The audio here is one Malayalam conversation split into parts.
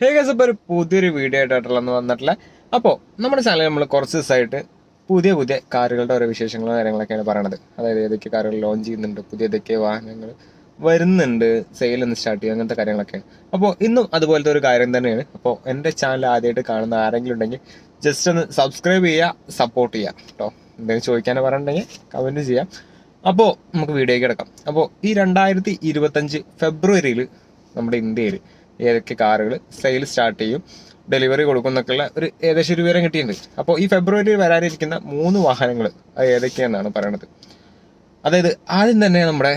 ഹേ ഗസ് ഇപ്പോൾ ഒരു പുതിയൊരു വീഡിയോ ആയിട്ടായിട്ടുള്ള വന്നിട്ടില്ല. അപ്പോൾ നമ്മുടെ ചാനലിൽ നമ്മൾ കുറച്ച് ദിവസമായിട്ട് പുതിയ പുതിയ കാറുകളുടെ ഓരോ വിശേഷങ്ങളും കാര്യങ്ങളൊക്കെയാണ് പറയണത്. അതായത് ഏതൊക്കെ കാറുകൾ ലോഞ്ച് ചെയ്യുന്നുണ്ട് പുതിയ ഏതൊക്കെ വാഹനങ്ങൾ വരുന്നുണ്ട് സെയിൽ ഒന്ന് സ്റ്റാർട്ട് ചെയ്യുക അങ്ങനത്തെ കാര്യങ്ങളൊക്കെ അപ്പോൾ ഇന്നും അതുപോലത്തെ ഒരു കാര്യം തന്നെയാണ്. അപ്പോൾ എന്റെ ചാനൽ ആദ്യമായിട്ട് കാണുന്ന ആരെങ്കിലും ഉണ്ടെങ്കിൽ ജസ്റ്റ് ഒന്ന് സബ്സ്ക്രൈബ് ചെയ്യുക സപ്പോർട്ട് ചെയ്യുക കേട്ടോ എന്തെങ്കിലും ചോദിക്കാനോ പറഞ്ഞിട്ടുണ്ടെങ്കിൽ കമന്റ് ചെയ്യാം. അപ്പോൾ നമുക്ക് വീഡിയോയ്ക്ക് കിടക്കാം. അപ്പോൾ ഈ രണ്ടായിരത്തി ഇരുപത്തഞ്ച് ഫെബ്രുവരിയിൽ നമ്മുടെ ഇന്ത്യയിൽ ഏതൊക്കെ കാറുകൾ സെയിൽ സ്റ്റാർട്ട് ചെയ്യും ഡെലിവറി കൊടുക്കുന്നൊക്കെയുള്ള ഒരു ഏകദേശം ഒരു വിവരം കിട്ടിയിട്ടുണ്ട്. അപ്പോൾ ഈ ഫെബ്രുവരി വരാനിരിക്കുന്ന മൂന്ന് വാഹനങ്ങൾ അത് ഏതൊക്കെയാണെന്നാണ് പറയണത്. അതായത് ആദ്യം തന്നെ നമ്മുടെ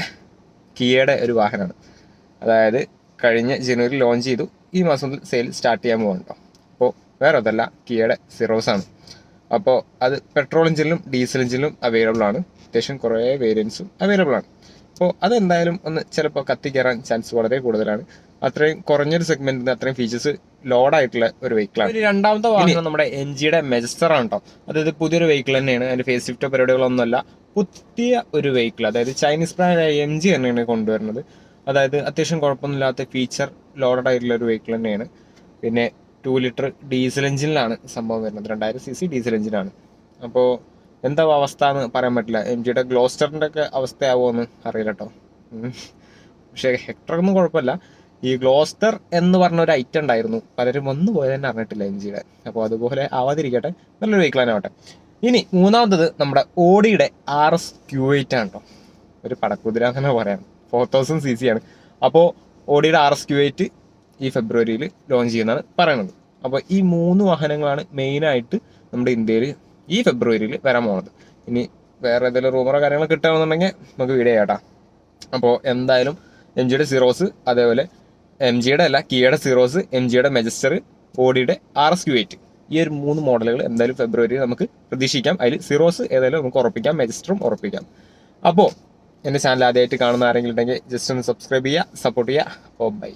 കിയയുടെ ഒരു വാഹനമാണ്. അതായത് കഴിഞ്ഞ ജനുവരി ലോഞ്ച് ചെയ്തു ഈ മാസം സെയിൽ സ്റ്റാർട്ട് ചെയ്യാൻ പോകുന്നുണ്ടോ അപ്പോൾ വേറെ അതല്ല കിയയുടെ സിറോസ് ആണ്. അപ്പോൾ അത് പെട്രോൾ എഞ്ചിനിലും ഡീസൽ എഞ്ചിനിലും അവൈലബിൾ ആണ്. അത്യാവശ്യം കുറേ വേരിയൻസും അവൈലബിൾ ആണ്. അപ്പോൾ അതെന്തായാലും ഒന്ന് ചിലപ്പോൾ കത്തിക്കയറാൻ ചാൻസ് വളരെ കൂടുതലാണ്. അത്രയും കുറഞ്ഞൊരു സെഗ്മെന്റിന് അത്രയും ഫീച്ചേഴ്സ് ലോഡ് ആയിട്ടുള്ള ഒരു വെഹിക്കിളാണ് ആണ്. രണ്ടാമത്തെ വാഹനം നമ്മുടെ എൻ ജിയുടെ മെജസ്റ്റർ ആണ് കേട്ടോ അതായത് പുതിയൊരു വെഹിക്കിൾ തന്നെയാണ്. അതിന്റെ ഫേസ് ലിഫ്റ്റോ പരിപാടികളൊന്നുമല്ല. പുതിയ ഒരു വെഹിക്കിൾ അതായത് ചൈനീസ് ബ്രാൻഡ് എം ജി തന്നെയാണ് കൊണ്ടുവരുന്നത്. അതായത് അത്യാവശ്യം കുഴപ്പമൊന്നുമില്ലാത്ത ഫീച്ചർ ലോഡഡ് ആയിട്ടുള്ള ഒരു വെഹിക്കിൾ തന്നെയാണ്. പിന്നെ ടു ലിറ്റർ ഡീസൽ എഞ്ചിനിലാണ് സംഭവം വരുന്നത്. രണ്ടായിരം സി സി ഡീസൽ എഞ്ചിനാണ് അപ്പോൾ എന്താ അവസ്ഥ എന്ന് പറയാൻ പറ്റില്ല. എം ജിയുടെ ഗ്ലോസ്റ്ററിന്റെ ഒക്കെ അവസ്ഥയാവുമെന്ന് അറിയില്ല കേട്ടോ. പക്ഷേ ഹെക്ടർ ഒന്നും കുഴപ്പമില്ല. ഈ ഗ്ലോസ്റ്റർ എന്ന് പറഞ്ഞ ഒരു ഐറ്റം ഉണ്ടായിരുന്നു. പലരും വന്നു പോയത് തന്നെ അറിഞ്ഞിട്ടില്ല എം ജിയുടെ അപ്പോൾ അതുപോലെ ആവാതിരിക്കട്ടെ. നല്ലൊരു വെഹിക്കിൾ തന്നെ ആവട്ടെ. ഇനി മൂന്നാമത്തത് നമ്മുടെ ഓഡിയുടെ ആർ എസ് ക്യൂ എയ്റ്റ് ആണ് കേട്ടോ. ഒരു പടക്കുതിര തന്നെ പറയാം. ഫോർ തൗസൻഡ് സി സി ആണ്. അപ്പോൾ ഓഡിയുടെ ആർ എസ് ക്യൂ എയ്റ്റ് ഈ ഫെബ്രുവരിയിൽ ലോഞ്ച് ചെയ്യുന്നതാണ് പറയുന്നത്. അപ്പോൾ ഈ മൂന്ന് വാഹനങ്ങളാണ് മെയിനായിട്ട് നമ്മുടെ ഇന്ത്യയിൽ ഈ ഫെബ്രുവരിയിൽ വരാൻ പോകുന്നത് ഇനി വേറെ ഏതെങ്കിലും റൂമറോ കാര്യങ്ങളോ കിട്ടുകയാണെന്നുണ്ടെങ്കിൽ നമുക്ക് വീഡിയോ ചെയ്യാട്ടാ അപ്പോൾ എന്തായാലും എം ജിയുടെ സീറോസ് അതേപോലെ എം ജിയുടെ അല്ല കിയയുടെ സീറോസ് എം ജിയുടെ മെജസ്റ്റർ ഓഡിയുടെ ആർ എസ് ക്യു എയ്റ്റ് ഈ ഒരു മൂന്ന് മോഡലുകൾ എന്തായാലും ഫെബ്രുവരി നമുക്ക് പ്രതീക്ഷിക്കാം. അതിൽ സീറോസ് ഏതായാലും നമുക്ക് ഉറപ്പിക്കാം മെജസ്റ്ററും ഉറപ്പിക്കാം. അപ്പോൾ എന്റെ ചാനൽ ആദ്യമായിട്ട് കാണുന്ന ആരെങ്കിലും ഉണ്ടെങ്കിൽ ജസ്റ്റ് ഒന്ന് സബ്സ്ക്രൈബ് ചെയ്യുക സപ്പോർട്ട് ചെയ്യുക. അപ്പോൾ ബൈ